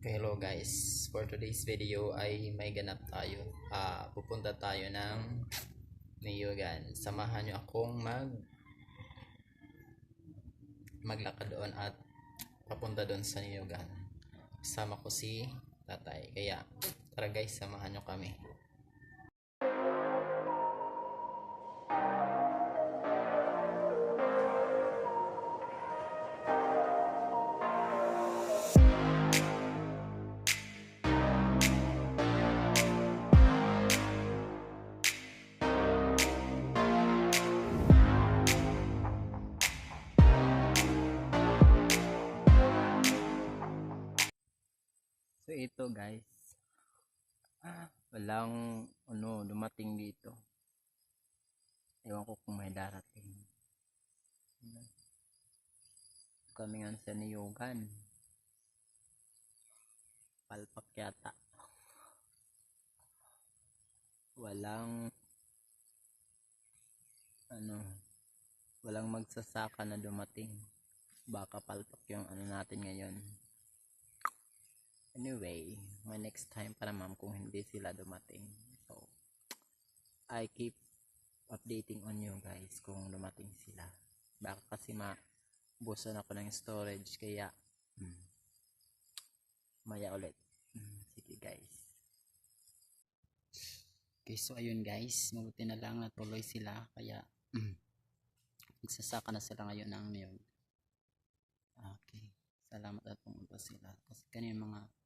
Okay, hello guys. For today's video ay may ganap tayo. Ah, pupunta tayo ng Niyugan. Samahan nyo akong mag maglakad doon at papunta doon sa Niyugan. Kasama ko si tatay. Kaya tara guys, samahan nyo kami. Ito guys. Walang ano dumating dito. Ewan ko kung may darating. Kami nga sa Niyugan. Palpak yata. Walang ano walang magsasaka na dumating. Baka palpak yung ano natin ngayon. Anyway, my next time para ma'am kung hindi sila dumating. So, I keep updating on you guys kung dumating sila. Baka kasi mabusan ako ng storage kaya hmm, maya ulit. Hmm, sige guys. Okay, so ayun guys, mabuti na lang natuloy sila kaya hmm, magsasaka na sila ngayon ng ngayon. Okay. Salamat at pumunta sila. Kasi kanina mga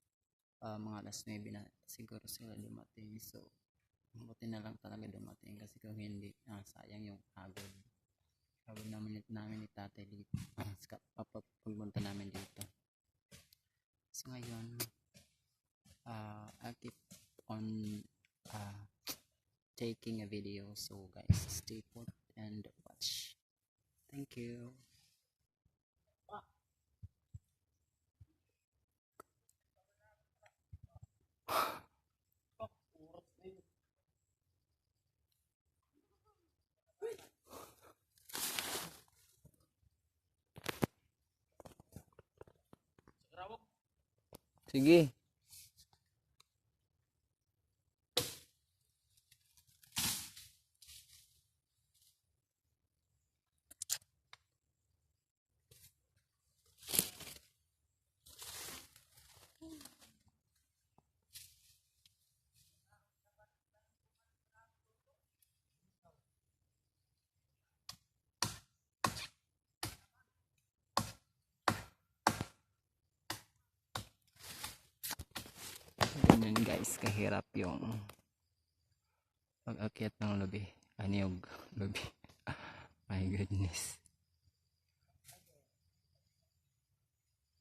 ah, mga alas 9 na siguro sila dumating. So, mabuti na lang talaga dumating. Kasi kung hindi, ah, sayang yung hagod. Hagod namin, namin ni tatay dito. Papapunta namin dito. So, ngayon, ah I'll keep on ah, taking a video. So, guys, stay put and watch. Thank you. Sige. Ganyan guys, kahirap yung pag-akyat ng lubi. Aniyog lubi. My goodness.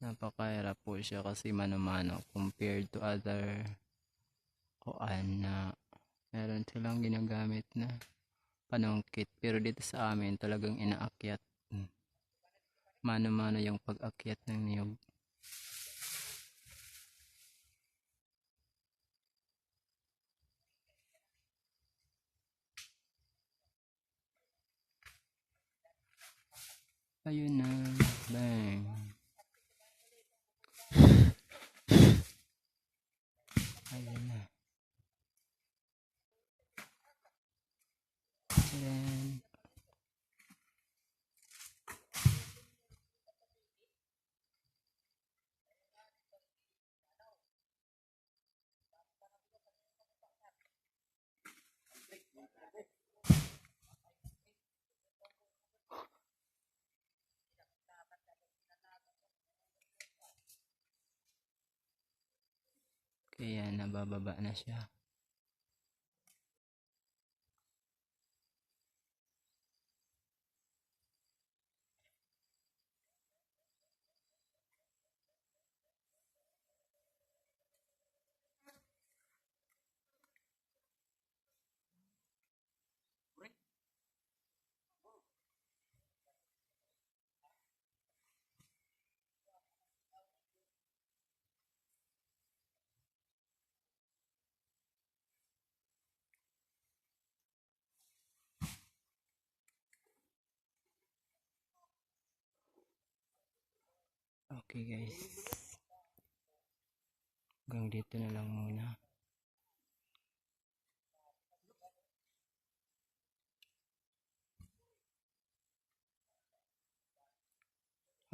Napakahirap po siya kasi mano-mano compared to other kuan na meron silang ginagamit na panungkit. Pero dito sa amin talagang inaakyat. Hmm. Mano-mano yung pag-akyat ng niyog. Ayun na. Bang. Ayun na. Then, kaya nabababa na siya. Okay guys. hanggang dito na lang muna.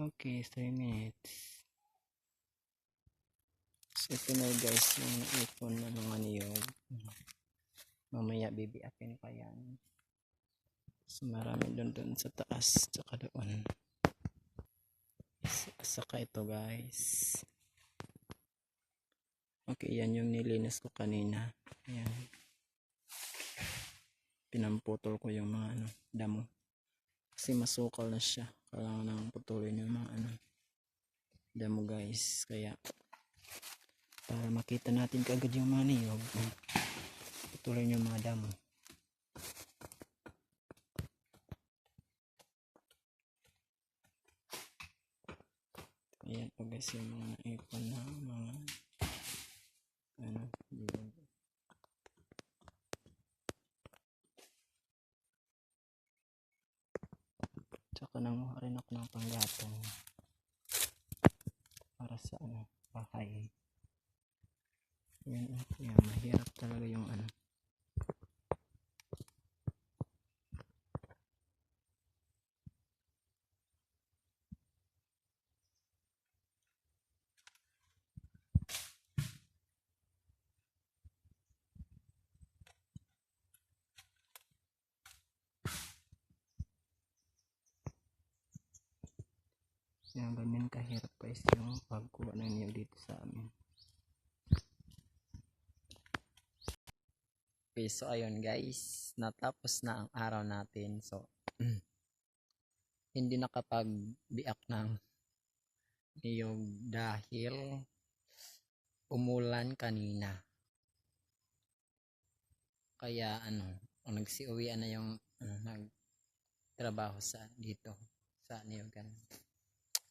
Okay, 3 minutes. So, ito na guys yung ipon na mga niyog. Mamaya bibiakin pa yan. So, marami doon doon sa taas. Tsaka doon. Sa- Saka ito guys. Okay, yan yung nilinis ko kanina. Ayan. Pinamputol ko yung mga ano, damo. Kasi masukal na siya. Kailangan nang putulin yung mga ano, damo guys. Kaya, para makita natin kaagad yung mga niyog, putulin yung mga damo. Ayan po guys yung mga naipon na mga ano, niyog. Tsaka nanguha rin ako ng panggatong para sa ano, bahay. Yan, yan, mahirap talaga yung Yan, ganyan kahirap guys yung pagkuha ng niyog dito sa amin. Okay, so ayun guys, natapos na ang araw natin. So, hindi nakapag-biak ng niyog dahil umulan kanina. Kaya ano, nagsiuwian na yung ano, nagtrabaho sa dito sa niyogan.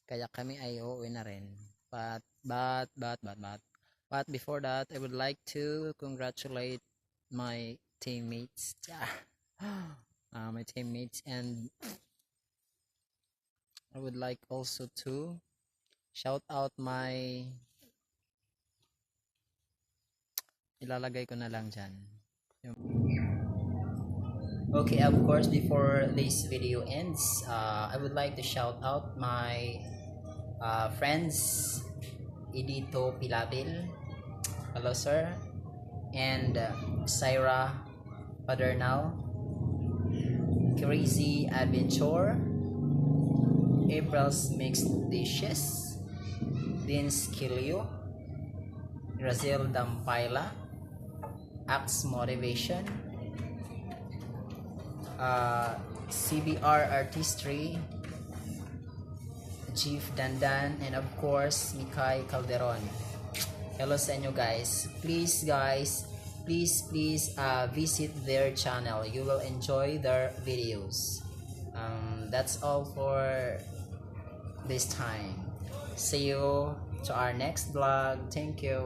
Kaya kami ay uuwi na rin. But, but, but, but, but, but before that, I would like to congratulate my teammates. Uh, my teammates and I would like also to shout out my ilalagay ko na lang dyan. Okay, of course, before this video ends, uh, I would like to shout out my uh, friends, Edito Pilabil, hello sir, and uh, Syra Padernal, Crazy Adventure, April's Mixed Dishes, Vince Kilio, Razel Dampaila, Axe Motivation, uh, CBR Artistry, Chief Dandan, and of course, Mikay Calderon. Hello sa inyo guys. Please guys, please please uh, visit their channel. You will enjoy their videos. Um, that's all for this time. See you to our next vlog. Thank you.